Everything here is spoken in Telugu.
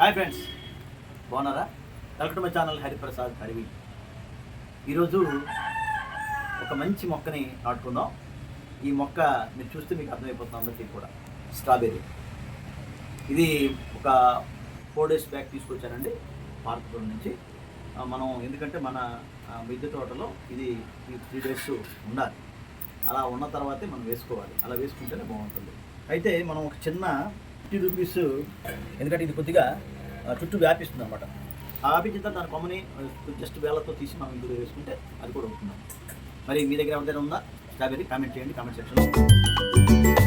హాయ్ ఫ్రెండ్స్ బాగున్నారా? వెల్కమ్ మై ఛానల్ హరిప్రసాద్ హరివి ఈరోజు ఒక మంచి మొక్కని నాటుకుందాం. ఈ మొక్క మీరు చూస్తే మీకు అర్థమైపోతుంది అందరికీ కూడా. స్ట్రాబెర్రీ. ఇది ఒక ఫోర్ డేస్ బ్యాక్ తీసుకొచ్చానండి పార్కుల నుంచి. మనం ఎందుకంటే మన మిద్దె తోటలో ఇది ఈ త్రీ డేస్ ఉండాలి. అలా ఉన్న తర్వాతే మనం వేసుకోవాలి. అలా వేసుకుంటేనే బాగుంటుంది. అయితే మనం ఒక చిన్న ఫిఫ్టీ రూపీస్. ఎందుకంటే ఇది కొద్దిగా చుట్టూ వ్యాపిస్తుంది అనమాట ఆ తర్వాత దాని కొమ్మని జస్ట్ వేళ్ళతో తీసి మనం ఇందులో వేసుకుంటే అది కూడా ఉంటుంది మరి మీ దగ్గర దగ్గర ఉందా? స్ట్రాబెర్రీ కామెంట్ చేయండి కామెంట్ సెక్షన్లో.